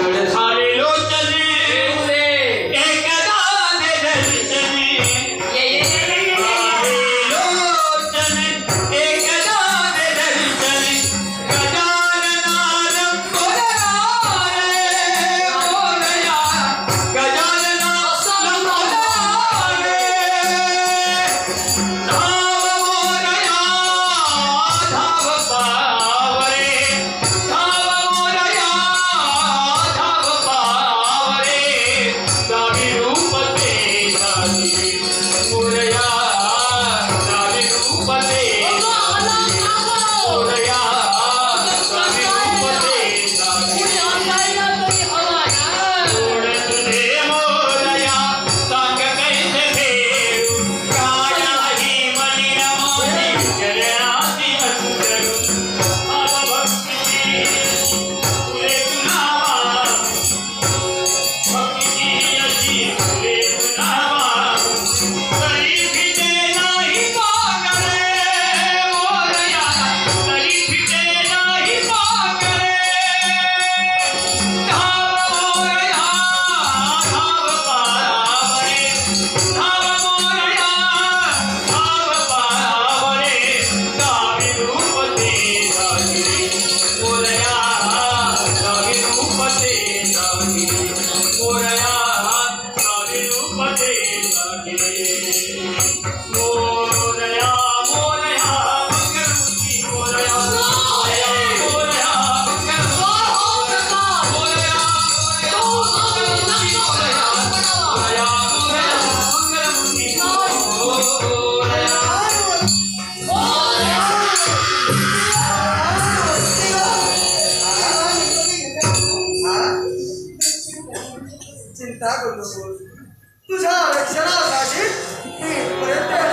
원래 Thank you. चिंता तुझ्या रक्षणासाठी मी प्रयत्न